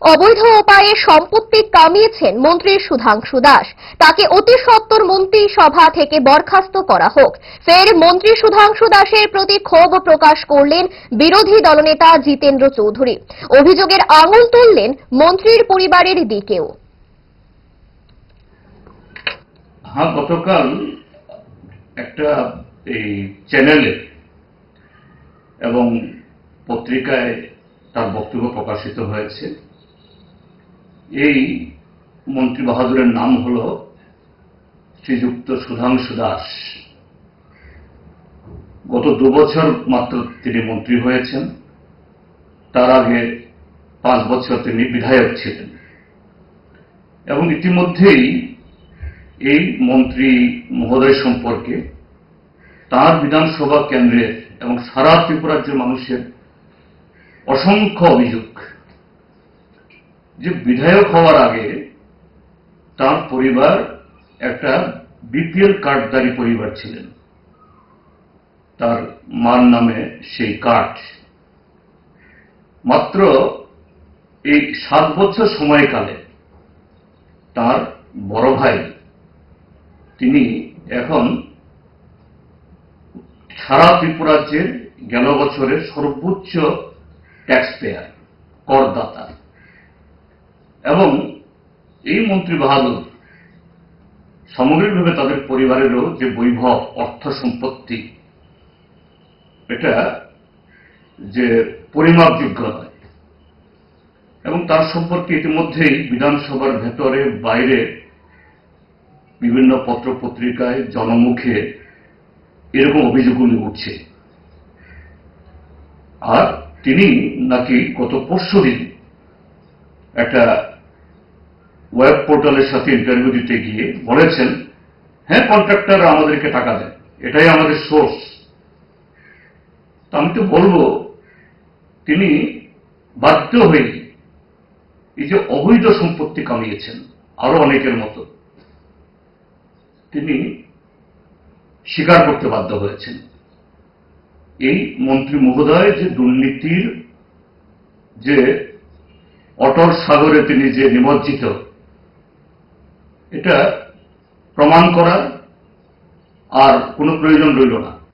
অবৈধ উপায়ে সম্পত্তি কামিয়েছেন মন্ত্রী সুধাংশু দাস। তাকে অতি সত্বর মন্ত্রী সভা থেকে বরখাস্ত করা হোক। ফের মন্ত্রী সুধাংশু দাসের প্রতি ক্ষোভ প্রকাশ করলেন বিরোধী দলনেতা জিতেন্দ্র চৌধুরী। অভিযোগের আঙুল তুললেন মন্ত্রীর পরিবারের দিকেও। হ্যাঁ গতকাল একটা চ্যানেলে এবং পত্রিকায় তার বক্তব্য প্রকাশিত হয়েছে। এই মন্ত্রী বাহাদুরের নাম হল শ্রীযুক্ত সুধাংশু দাস। গত দুবছর মাত্র তিনি মন্ত্রী হয়েছেন। তার আগে পাঁচ বছর তিনি বিধায়ক ছিলেন। এবং ইতিমধ্যেই এই মন্ত্রী মহোদয় সম্পর্কে তার বিধানসভা কেন্দ্রের এবং সারা ত্রিপুরা রাজ্যের মানুষের অসংখ্য অভিযোগ যে বিধায়ক হওয়ার আগে তার পরিবার একটা বিপিএল কার্ডধারী পরিবার ছিলেন। তার মার নামে সেই কার্ড। মাত্র এই সাত বছর সময়কালে তার বড় ভাই, তিনি এখন সারা ত্রিপুরাজ্যের গেল বছরের সর্বোচ্চ ট্যাক্স পেয়ার করদাতা। এবং এই মন্ত্রী বাহাদুর সামগ্রিকভাবে তাদের পরিবারেরও যে বৈভব, অর্থ সম্পত্তি, এটা যে পরিমাপযোগ্য নয় এবং তার সম্পর্কে ইতিমধ্যেই বিধানসভার ভেতরে, বাইরে বিভিন্ন পত্র পত্রিকায় জনমুখে এরকম অভিযোগগুলি উঠছে। আর তিনি নাকি গত পরশু দিন একটা ওয়েব পোর্টালের সাথে ইন্টারভিউ দিতে গিয়ে বলেছেন হ্যাঁ কন্ট্রাক্টর আমাদেরকে টাকা দেয়। এটাই আমাদের সোর্স আমি তো বলব, তিনি বাধ্য হয়ে এই যে অবৈধ সম্পত্তি কামিয়েছেন, আরও অনেকের মতো, তিনি স্বীকার করতে বাধ্য হয়েছেন। এই মন্ত্রী মহোদয় যে দুর্নীতির, যে অটল সাগরে তিনি যে নিমজ্জিত এটা প্রমাণ করার আর কোনো প্রয়োজন রইল না।